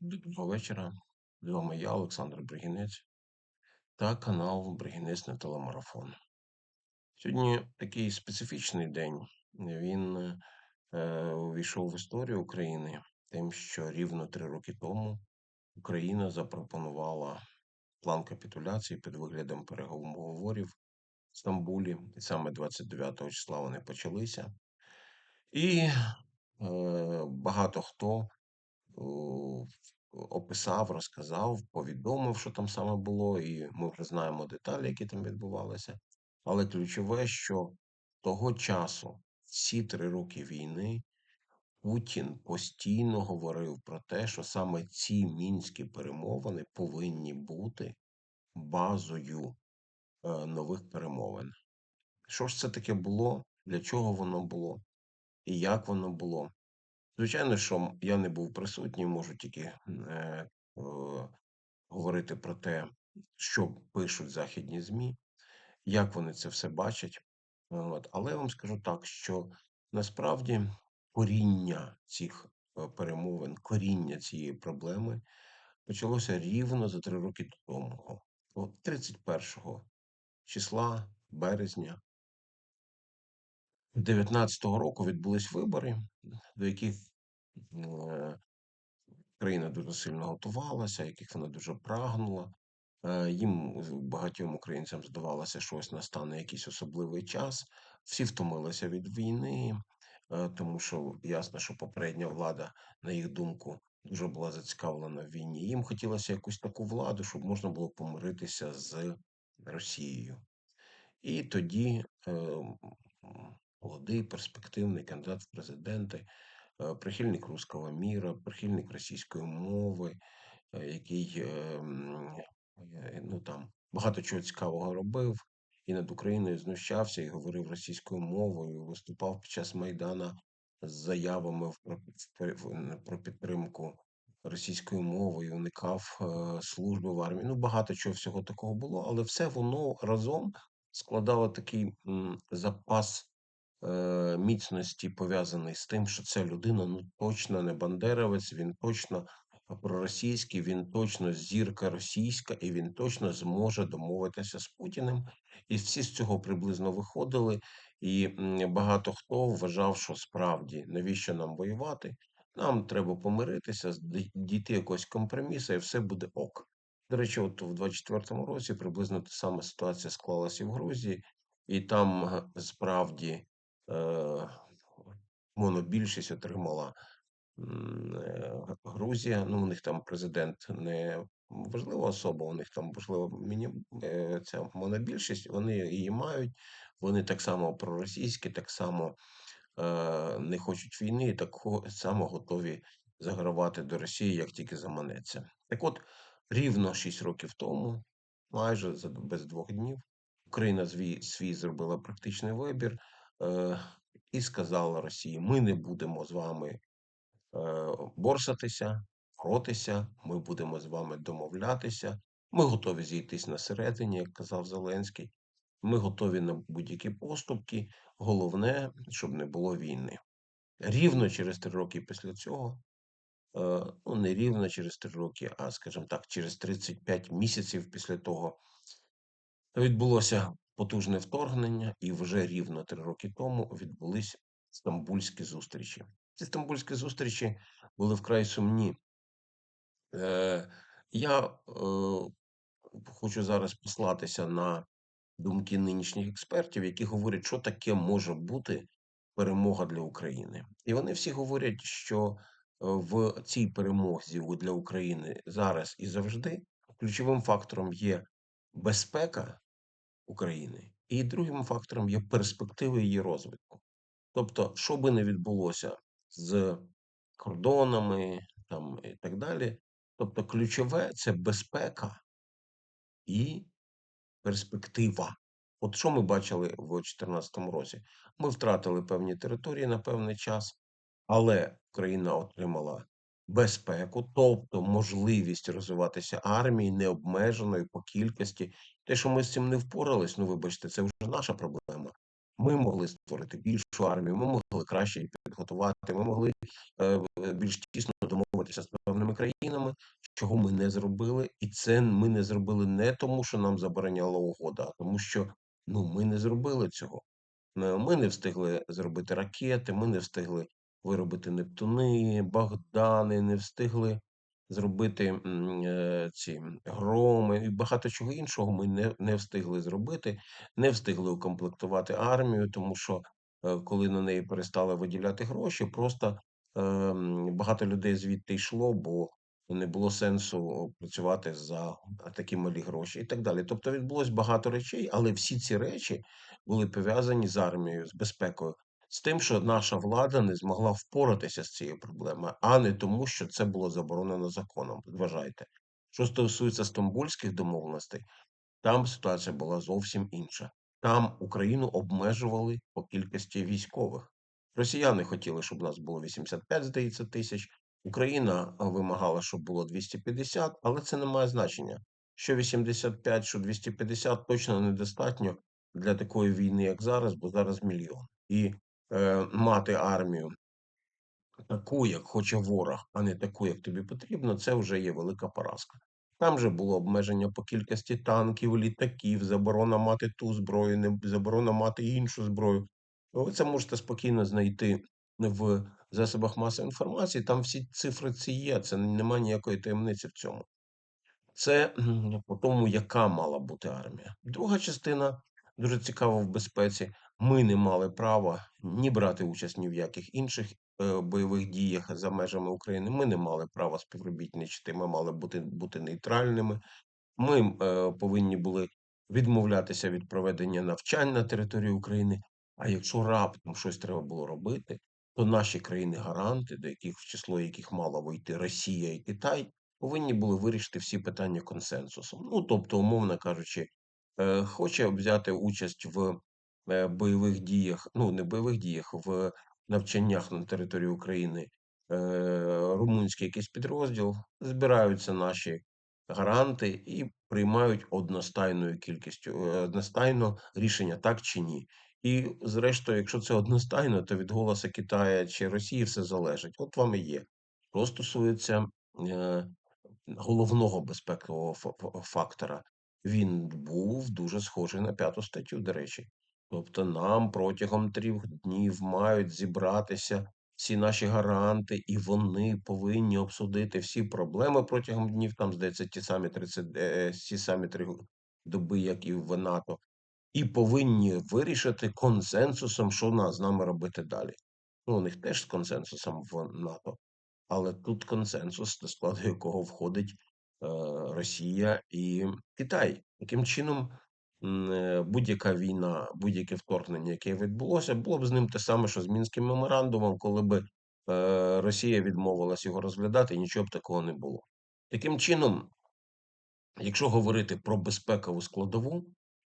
Доброго вечора. З вами я, Олександр Бригінець, та канал Бригінець на телемарафон. Сьогодні такий специфічний день. Він е, увійшов в історію України тим, що рівно три роки тому Україна запропонувала план капітуляції під виглядом переговорів в Стамбулі. І саме 29 числа вони почалися. І е, багато хто описав, розказав, повідомив, що там саме було, і ми вже знаємо деталі, які там відбувалися. Але ключове, що того часу, всі три роки війни, Путін постійно говорив про те, що саме ці мінські перемовини повинні бути базою е, нових перемовин. Що ж це таке було? Для чого воно було? І як воно було? Звичайно, що я не був присутній, можу тільки е, е, говорити про те, що пишуть західні ЗМІ, як вони це все бачать. От. Але я вам скажу так, що насправді коріння цих е, перемовин, коріння цієї проблеми почалося рівно за три роки тому, От 31 числа березня 19-го року відбулись вибори, до яких е, країна дуже сильно готувалася, яких вона дуже прагнула. Е, Їм багатьом українцям здавалося, що ось настане якийсь особливий час. Всі втомилися від війни, е, тому що ясно, що попередня влада, на їх думку, дуже була зацікавлена в війні. Їм хотілося якусь таку владу, щоб можна було помиритися з Росією. І тоді молодий перспективний кандидат в президенти, е, прихильник руського міра, прихильник російської мови, е, який е, м, е, ну там багато чого цікавого робив, і над Україною знущався і говорив російською мовою, виступав під час Майдана з заявами про, підтримку російською мовою, уникав е, служби в армії. Ну, багато чого всього такого було, але все воно разом складало такий запас міцності, пов'язаний з тим, що ця людина ну точно не бандеровець, він точно проросійський, він точно зірка російська, і він точно зможе домовитися з Путіним. І всі з цього приблизно виходили. І багато хто вважав, що справді навіщо нам воювати? Нам треба помиритися, дійти якогось компромісу, і все буде ок. До речі, от в 24-му році приблизно та сама ситуація склалася в Грузії, і там е, справді е, монобільшість отримала м, е, Грузія. Ну, у них там президент не важлива особа, у них там важлива міні... е, ця монобільшість, вони її мають. Вони так само проросійські, так само е, не хочуть війни, і так само готові загравати до Росії, як тільки заманеться. Так от, рівно 6 років тому, майже без двох днів, Україна свій, свій зробила практичний вибір е, і сказала Росії: ми не будемо з вами е, борсатися, боротися, ми будемо з вами домовлятися. Ми готові зійтись на середині, як казав Зеленський. Ми готові на будь-які поступки. Головне, щоб не було війни. Рівно через три роки після цього, е, ну не рівно через три роки, а скажімо так, через 35 місяців після того відбулося потужне вторгнення, і вже рівно три роки тому відбулись стамбульські зустрічі. Ці стамбульські зустрічі були вкрай сумні. Е, Я е, хочу зараз послатися на думки нинішніх експертів, які говорять, що таке може бути перемога для України. І вони всі говорять, що е, в цій перемозі для України зараз і завжди ключовим фактором є безпека України, і другим фактором є перспективи її розвитку. Тобто, що би не відбулося з кордонами там і так далі. Тобто, ключове це безпека і перспектива. От що ми бачили в 2014 році? Ми втратили певні території на певний час, але Україна отримала безпеку, тобто можливість розвиватися армії необмеженою по кількості. Те, що ми з цим не впорались, ну вибачте, це вже наша проблема. Ми могли створити більшу армію, ми могли краще її підготувати, ми могли е, більш тісно домовитися з певними країнами, чого ми не зробили, і це ми не зробили не тому, що нам забороняла угода, а тому що ну, ми не зробили цього. Е, Ми не встигли зробити ракети, ми не встигли виробити Нептуни, Богдани, не встигли зробити е, ці громи і багато чого іншого ми не, не встигли зробити, не встигли укомплектувати армію, тому що е, коли на неї перестали виділяти гроші, просто е, багато людей звідти йшло, бо не було сенсу працювати за такі малі гроші і так далі. Тобто відбулось багато речей, але всі ці речі були пов'язані з армією, з безпекою, з тим, що наша влада не змогла впоратися з цією проблемою, а не тому, що це було заборонено законом. Вважайте. Що стосується стамбульських домовленостей, там ситуація була зовсім інша. Там Україну обмежували по кількості військових. Росіяни хотіли, щоб у нас було 85, здається, тисяч. Україна вимагала, щоб було 250, але це не має значення. Що 85, що 250 точно недостатньо для такої війни, як зараз, бо зараз мільйон. І мати армію таку, як хоче ворог, а не таку, як тобі потрібно, це вже є велика поразка. Там же було обмеження по кількості танків, літаків, заборона мати ту зброю, не заборона мати іншу зброю. Ви це можете спокійно знайти в засобах масової інформації. Там всі цифри ці є. Це немає ніякої таємниці в цьому. Це по тому, яка мала бути армія. Друга частина дуже цікава в безпеці. Ми не мали права ні брати участь ні в яких інших е, бойових діях за межами України. Ми не мали права співробітничати. Ми мали бути, бути нейтральними. Ми е, повинні були відмовлятися від проведення навчань на території України. А якщо раптом щось треба було робити, то наші країни-гаранти, до яких в число яких мала вийти Росія і Китай, повинні були вирішити всі питання консенсусом. Ну тобто, умовно кажучи, е, хоче взяти участь в е, бойових діях, ну не бойових діях, в навчаннях на території України е, румунський якийсь підрозділ, збираються наші гаранти і приймають одностайною кількістю е, одностайно рішення так чи ні. І, зрештою, якщо це одностайно, то від голосу Китаю чи Росії все залежить. От вам і є. Що стосується е, головного безпекового фактора, він був дуже схожий на п'яту статтю, до речі. Тобто нам протягом трьох днів мають зібратися всі наші гаранти, і вони повинні обсудити всі проблеми протягом днів. Там здається, ті самі 30, е, ті самі три доби, як і в НАТО, і повинні вирішити консенсусом, що на- з нами робити далі. Ну, у них теж з консенсусом в НАТО, але тут консенсус, до складу якого входить е, Росія і Китай. Таким чином, е, будь-яка війна, будь-яке вторгнення, яке відбулося, було б з ним те саме, що з Мінським меморандумом, коли б е, Росія відмовилась його розглядати, нічого б такого не було. Таким чином, якщо говорити про безпекову складову,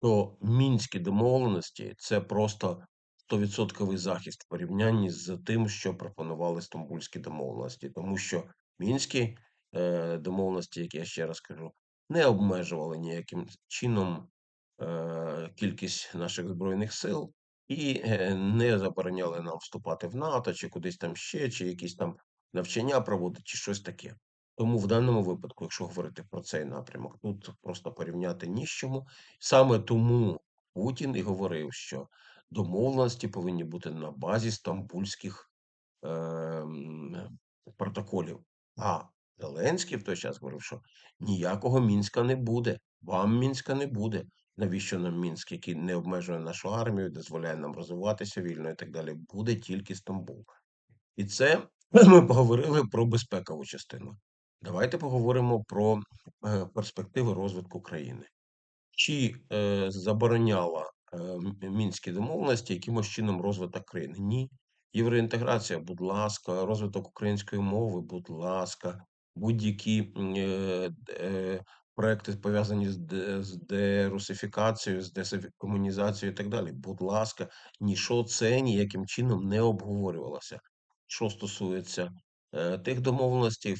то мінські домовленості це просто 100% захист в порівнянні з тим, що пропонували стамбульські домовленості, тому що мінські е, домовленості, які я ще раз кажу, не обмежували ніяким чином е, кількість наших збройних сил і е, не забороняли нам вступати в НАТО чи кудись там ще, чи якісь там навчання проводити, чи щось таке. Тому в даному випадку, якщо говорити про цей напрямок, тут просто порівняти ні з чому. Саме тому Путін і говорив, що домовленості повинні бути на базі стамбульських ем, протоколів. А Зеленський в той час говорив, що ніякого Мінська не буде, вам Мінська не буде. Навіщо нам Мінськ, який не обмежує нашу армію, дозволяє нам розвиватися вільно і так далі, буде тільки Стамбул. І це ми поговорили про безпекову частину. Давайте поговоримо про е, перспективи розвитку країни. Чи е, забороняла е, мінські домовленості якимось чином розвиток країни? Ні. Євроінтеграція, будь ласка, розвиток української мови, будь ласка, будь-які е, е, проекти пов'язані з, з дерусифікацією, з декомунізацією і так далі. Будь ласка, нічого це ніяким чином не обговорювалося. Що стосується е, тих домовленостей,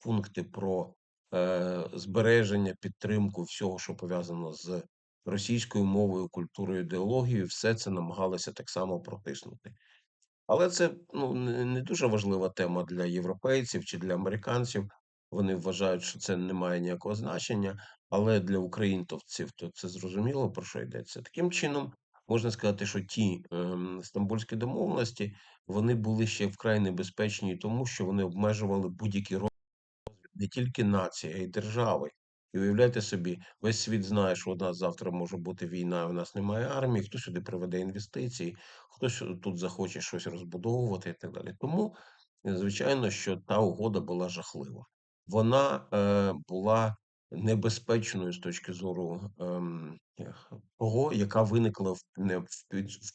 пункти про е, збереження, підтримку всього, що пов'язано з російською мовою, культурою, ідеологією, все це намагалися так само протиснути. Але це ну, не дуже важлива тема для європейців чи для американців. Вони вважають, що це не має ніякого значення, але для українців то це зрозуміло, про що йдеться. Таким чином, можна сказати, що ті ем, стамбульські домовленості вони були ще вкрай небезпечні, тому що вони обмежували будь-які не тільки нації, а й держави. І уявляйте собі, весь світ знає, що у нас завтра може бути війна, у нас немає армії, хто сюди приведе інвестиції, хтось тут захоче щось розбудовувати і так далі. Тому, звичайно, що та угода була жахлива. Вона е, була небезпечною з точки зору ем, того, яка виникла в,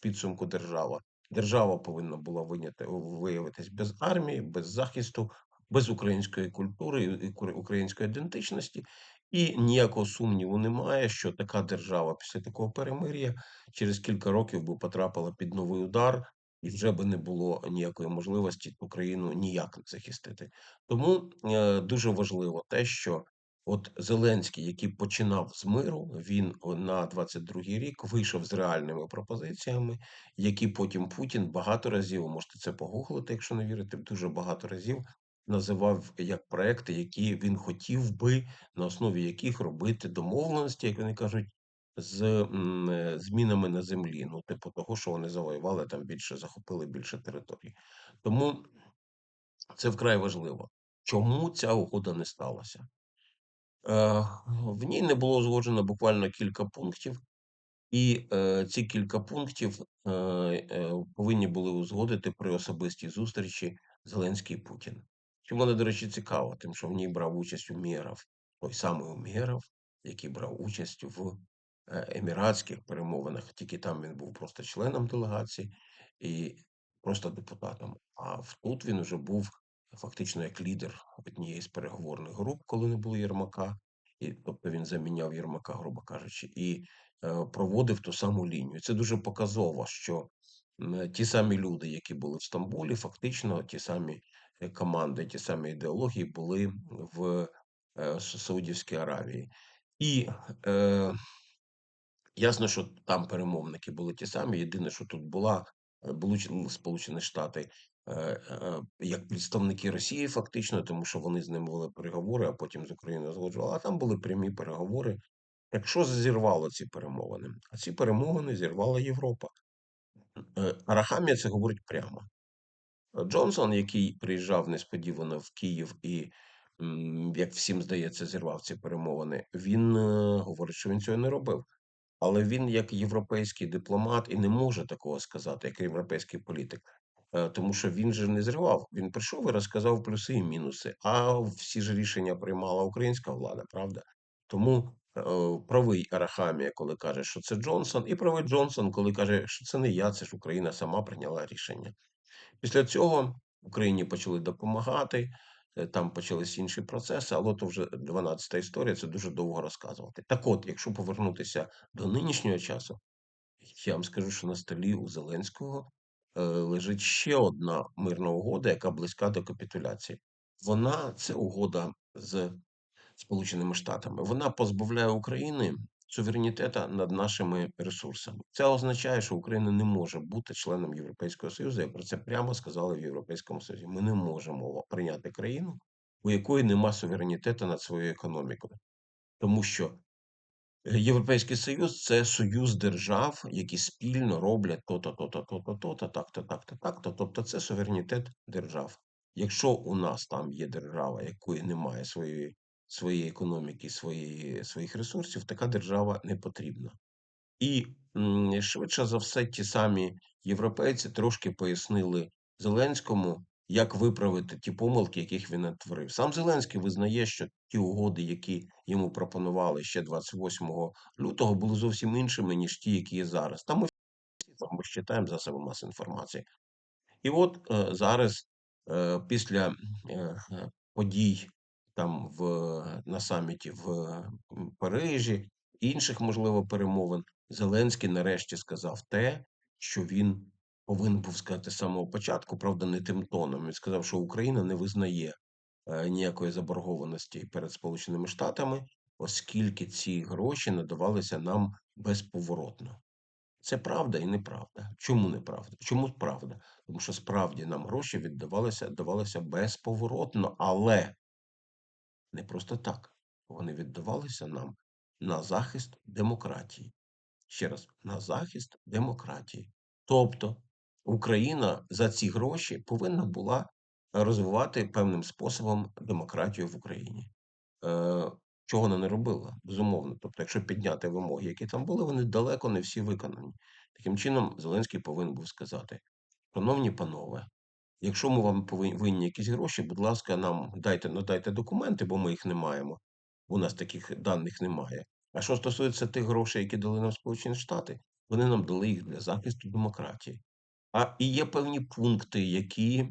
підсумку держава. Держава повинна була виняти, виявитись без армії, без захисту, без української культури і української ідентичності, і ніякого сумніву немає, що така держава після такого перемир'я через кілька років би потрапила під новий удар, і вже би не було ніякої можливості Україну ніяк не захистити. Тому е, дуже важливо те, що от Зеленський, який починав з миру, він на 22-й рік вийшов з реальними пропозиціями, які потім Путін багато разів можете це погуглити, якщо не вірите, дуже багато разів називав як проекти, які він хотів би, на основі яких робити домовленості, як вони кажуть, з е, змінами на землі. Ну, типу того, що вони завоювали там більше, захопили більше територій. Тому це вкрай важливо. Чому ця угода не сталася? Е, в ній не було узгоджено буквально кілька пунктів, і е, ці кілька пунктів повинні були узгодити при особистій зустрічі Зеленський і Путін. Що мене, до речі, цікаво, тим, що в ній брав участь Умєров, той самий Умєров, який брав участь в еміратських перемовинах. Тільки там він був просто членом делегації і просто депутатом. А тут він вже був фактично як лідер однієї з переговорних груп, коли не було Єрмака. І, тобто він заміняв Єрмака, грубо кажучи, і е, проводив ту саму лінію. Це дуже показово, що м, ті самі люди, які були в Стамбулі, фактично ті самі е, команди, ті самі ідеології були в е, Саудівській Аравії. І е, ясно, що там перемовники були ті самі. Єдине, що тут була е, були Сполучені Штати е, е, як представники Росії, фактично, тому що вони з ними вели переговори, а потім з Україною згоджували. А там були прямі переговори. Так що зірвало ці перемовини? А ці перемовини зірвала Європа. Арахамія це говорить прямо. Джонсон, який приїжджав несподівано в Київ і, як всім здається, зірвав ці перемовини, він говорить, що він цього не робив. Але він, як європейський дипломат, і не може такого сказати, як європейський політик, Е, тому що він же не зривав. Він прийшов і розказав плюси і мінуси. А всі ж рішення приймала українська влада, правда? Тому е, правий Арахамія, коли каже, що це Джонсон, і правий Джонсон, коли каже, що це не я, це ж Україна сама прийняла рішення. Після цього Україні почали допомагати. Е, Там почалися інші процеси, але то вже 12-та історія, це дуже довго розказувати. Так от, якщо повернутися до нинішнього часу, я вам скажу, що на столі у Зеленського е, лежить ще одна мирна угода, яка близька до капітуляції. Вона це угода з Сполученими Штатами. Вона позбавляє України суверенітета над нашими ресурсами. Це означає, що Україна не може бути членом Європейського Союзу. Я про це прямо сказали в Європейському Союзі. Ми не можемо прийняти країну, у якої нема суверенітету над своєю економікою, тому що Європейський Союз це союз держав, які спільно роблять то-то, то-то, то-то, то-то, так-то, так-то, так-то. Тобто це суверенітет держав. Якщо у нас там є держава, якої немає своєї своєї економіки, своєї, своїх ресурсів, така держава не потрібна. І швидше за все, ті самі європейці трошки пояснили Зеленському, як виправити ті помилки, яких він натворив. Сам Зеленський визнає, що ті угоди, які йому пропонували ще 28 лютого, були зовсім іншими, ніж ті, які є зараз. Там ми ми читаємо засоби масової інформації. І от е, зараз, е, після е, е, подій там в, на саміті в Парижі, інших, можливо, перемовин, Зеленський нарешті сказав те, що він повинен був сказати з самого початку, правда, не тим тоном. Він сказав, що Україна не визнає е, ніякої заборгованості перед Сполученими Штатами, оскільки ці гроші надавалися нам безповоротно. Це правда і неправда. Чому неправда? Чому правда? Тому що справді нам гроші віддавалися давалися безповоротно, але не просто так. Вони віддавалися нам на захист демократії. Ще раз, на захист демократії. Тобто Україна за ці гроші повинна була розвивати певним способом демократію в Україні. Е, чого вона не робила, безумовно. Тобто, якщо підняти вимоги, які там були, вони далеко не всі виконані. Таким чином, Зеленський повинен був сказати: Шановні панове, якщо ми вам повинні якісь гроші, будь ласка, нам дайте надайте документи, бо ми їх не маємо. У нас таких даних немає. А що стосується тих грошей, які дали нам Сполучені Штати, вони нам дали їх для захисту демократії. А і є певні пункти, які е,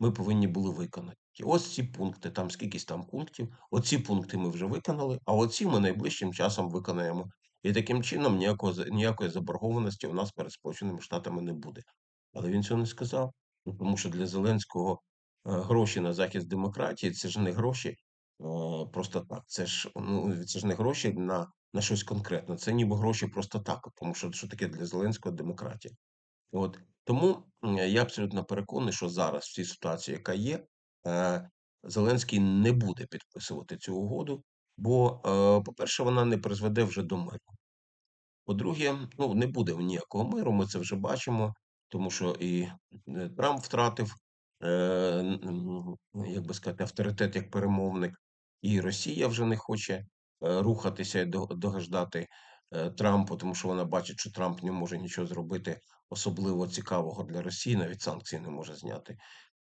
ми повинні були виконати. Ось ці пункти, там скількись там пунктів. Оці пункти ми вже виконали, а оці ми найближчим часом виконаємо. І таким чином ніякого ніякої заборгованості у нас перед Сполученими Штатами не буде. Але він цього не сказав. Ну, тому що для Зеленського е, гроші на захист демократії це ж не гроші е, просто так. Це ж ну це ж не гроші на, на щось конкретне. Це ніби гроші просто так. Тому що що таке для Зеленського демократія? От тому я абсолютно переконаний, що зараз в цій ситуації, яка є, е, Зеленський не буде підписувати цю угоду, бо, по-перше, вона не призведе вже до миру. По-друге, ну не буде ніякого миру, ми це вже бачимо, тому що і е, Трамп втратив, е, н- м, як би сказати, авторитет як перемовник, і Росія вже не хоче е, рухатися і до- догождати е, Трампу, тому що вона бачить, що Трамп не може нічого зробити особливо цікавого для Росії, навіть санкції не може зняти.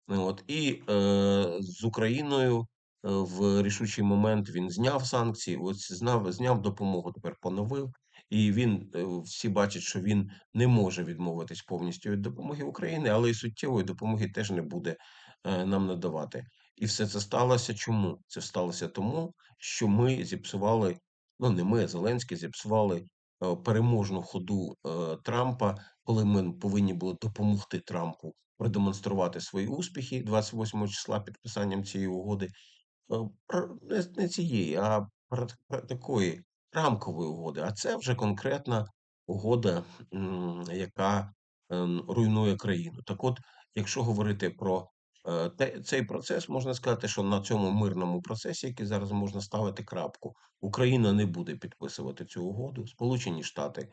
Ну, От і е, з Україною в рішучий момент він зняв санкції, ось знав, зняв допомогу, тепер поновив. І він е, всі бачать, що він не може відмовитись повністю від допомоги України, але і суттєвої допомоги теж не буде е, нам надавати. І все це сталося чому? Це сталося тому, що ми зіпсували, ну не ми, Зеленський, зіпсували е, переможну ходу Трампа, коли ми повинні були допомогти Трампу продемонструвати свої успіхи 28 числа підписанням цієї угоди. Не цієї, а такої рамкової угоди. А це вже конкретна угода, яка, ем, руйнує країну. Так от, якщо говорити про, е, цей процес, можна сказати, що на цьому мирному процесі, який зараз можна ставити крапку, Україна не буде підписувати цю угоду. Сполучені Штати,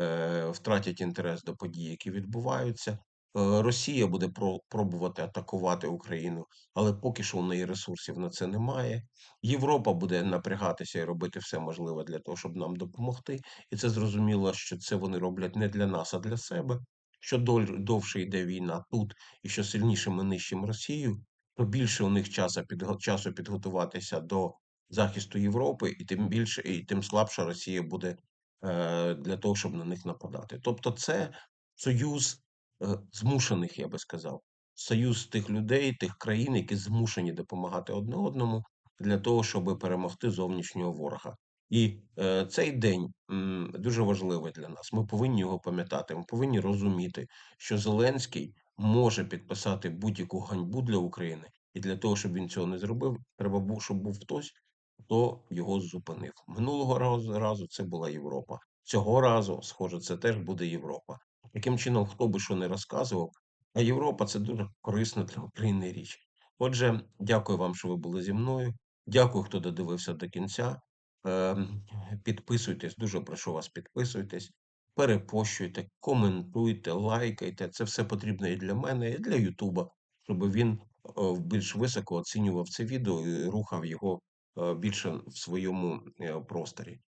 е, втратять інтерес до подій, які відбуваються. Е, Росія буде про пробувати атакувати Україну але поки що у неї ресурсів на це немає. Європа буде напрягатися і робити все можливе для того, щоб нам допомогти. І це зрозуміло, що це вони роблять не для нас, а для себе. Що довше йде війна тут, і що сильніше ми нищимо Росію, то більше у них часу, часу підготуватися до захисту Європи, і тим більше, і тим слабша Росія буде е, для того, щоб на них нападати. Тобто, це союз змушених, я би сказав союз тих людей, тих країн, які змушені допомагати одне одному для того, щоб перемогти зовнішнього ворога. І е, цей день м, дуже важливий для нас. Ми повинні його пам'ятати. Ми повинні розуміти, що Зеленський може підписати будь-яку ганьбу для України, і для того, щоб він цього не зробив, треба був, щоб був хтось, хто його зупинив. Минулого разу разу це була Європа. Цього разу, схоже, це теж буде Європа. Таким чином, хто би що не розказував, а Європа це дуже корисна для України річ. Отже, дякую вам, що ви були зі мною. Дякую, хто додивився до кінця. Ем, Підписуйтесь, дуже прошу вас, підписуйтесь, перепощуйте, коментуйте, лайкайте. Це все потрібно і для мене, і для Ютуба, щоб він е, більш високо оцінював це відео і рухав його е, більше в своєму е, просторі.